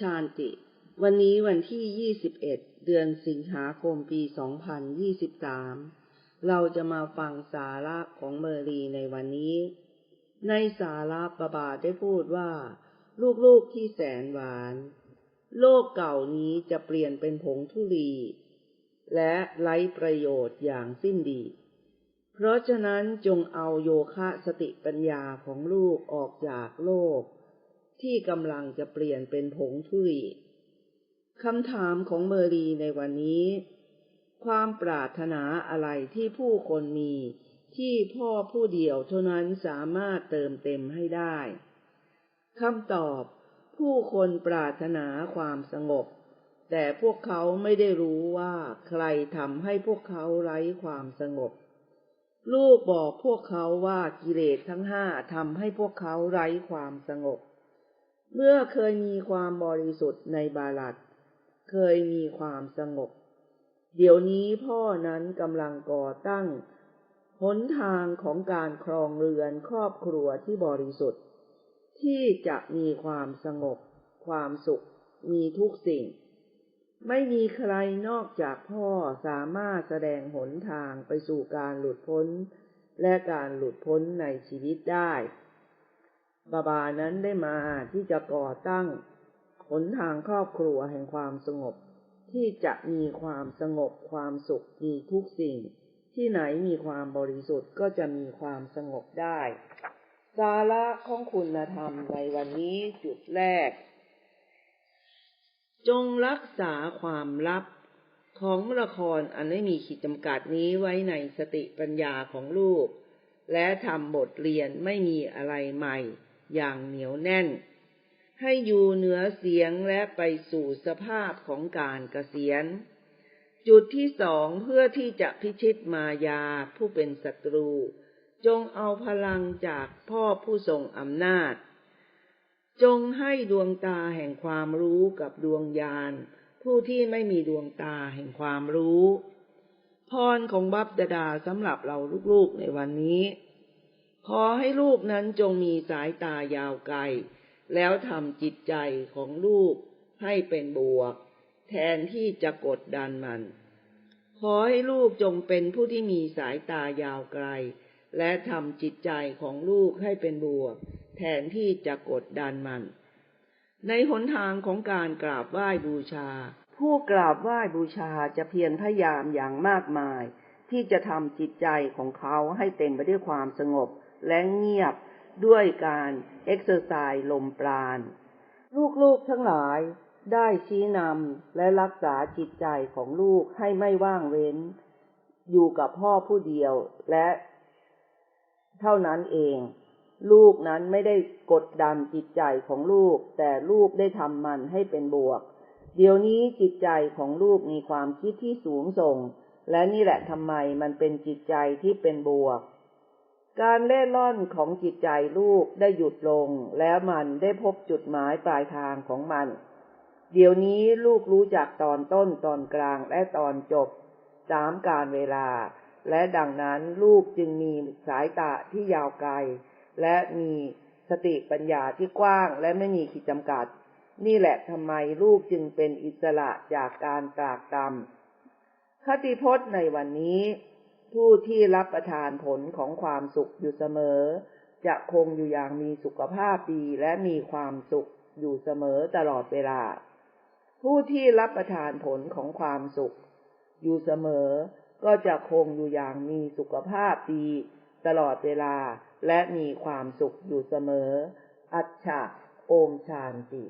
ชานติ วันนี้วันที่ 21 เดือนสิงหาคมปี 2023 เราจะมาฟังสาระของเมอรีในวันนี้ ในสาระประบาได้พูดว่า ลูกๆที่แสนหวาน โลกเก่านี้จะเปลี่ยนเป็นผงธุลี และไร้ประโยชน์อย่างสิ้นดี เพราะฉะนั้นจงเอาโยคะสติปัญญาของลูกออกจากโลก ที่กำลังจะเปลี่ยนเป็นผงธุลีคำถามของเมอรีในวันนี้ ความปรารถนาอะไรที่ผู้คนมีที่พ่อผู้เดียวเท่านั้นสามารถเติมเต็มให้ได้คำตอบ ผู้คนปรารถนาความสงบ แต่พวกเขาไม่ได้รู้ว่าใครทำให้พวกเขาไร้ความสงบ ลูกบอกพวกเขาว่ากิเลสทั้งห้าทำให้พวกเขาไร้ความสงบ เมื่อเคยมีความบริสุทธิ์ในบาลัดเคยมีความสงบ เดี๋ยวนี้พ่อนั้นกำลังก่อตั้งหนทางของการครองเรือนครอบครัวที่บริสุทธิ์ ที่จะมีความสงบ ความสุข มีทุกสิ่ง ไม่มีใครนอกจากพ่อสามารถแสดงหนทางไปสู่การหลุดพ้น และการหลุดพ้นในชีวิตได้ บาบานั้นได้มาที่จะก่อตั้งหนทางครอบครัวแห่งความสงบ ที่จะมีความสงบความสุขมีทุกสิ่ง ที่ไหนมีความบริสุทธิ์ก็จะมีความสงบได้ สาระของคุณธรรมในวันนี้จุดแรก จงรักษาความลับของละครอันไม่มีขีดจำกัดนี้ไว้ในสติปัญญาของลูก และทำบทเรียนไม่มีอะไรใหม่ อย่างเหนียวแน่น ให้อยู่เหนือเสียงและไปสู่สภาพของการเกษียณ จุดที่สองเพื่อที่จะพิชิตมายาผู้เป็นศัตรู จงเอาพลังจากพ่อผู้ทรงอำนาจ จงให้ดวงตาแห่งความรู้กับดวงญาณ ผู้ที่ไม่มีดวงตาแห่งความรู้ พรของบัพดาดาสำหรับเราลูกๆในวันนี้ ขอให้ลูกนั้นจงมีสายตายาวไกล แล้วทำจิตใจของลูกให้เป็นบวก แทนที่จะกดดันมัน ขอให้ลูกจงเป็นผู้ที่มีสายตายาวไกล และทำจิตใจของลูกให้เป็นบวก แทนที่จะกดดันมัน ในหนทางของการกราบไหว้บูชา ผู้กราบไหว้บูชาจะเพียรพยายามอย่างมากมาย ที่จะทำจิตใจของเขาให้เต็มไปด้วยความสงบ และเงียบด้วยการเอ็กซ์เซอร์ไซส์ลมปราณ ลูกๆทั้งหลายได้ชี้นำและรักษาจิตใจของลูกให้ไม่ว่างเว้น อยู่กับพ่อผู้เดียวและ เท่านั้นเอง ลูกนั้นไม่ได้กดดันจิตใจของลูก แต่ลูกได้ทำมันให้เป็นบวก เดี๋ยวนี้จิตใจของลูกมีความคิดที่สูงส่ง และนี่แหละทำไมมันเป็นจิตใจที่เป็นบวก การเล่ร่อนของจิตใจลูกได้หยุดลง แล้วมันได้พบจุดหมายปลายทางของมัน เดี๋ยวนี้ลูกรู้จักตอนต้นตอนกลางและตอนจบสามการเวลา และดังนั้นลูกจึงมีสายตาที่ยาวไกล และมีสติปัญญาที่กว้างและไม่มีขีดจำกัด นี่แหละทำไมลูกจึงเป็นอิสระจากการตรากตำคติพจน์ในวันนี้ ผู้ที่รับประทานผลของความสุขอยู่เสมอ จะคงอยู่อย่างมีสุขภาพดีและมีความสุขอยู่เสมอตลอดเวลา ผู้ที่รับประทานผลของความสุข อยู่เสมอ ก็จะคงอยู่อย่างมีสุขภาพดี ตลอดเวลาและมีความสุขอยู่เสมอ อัจฉะโอมชานติ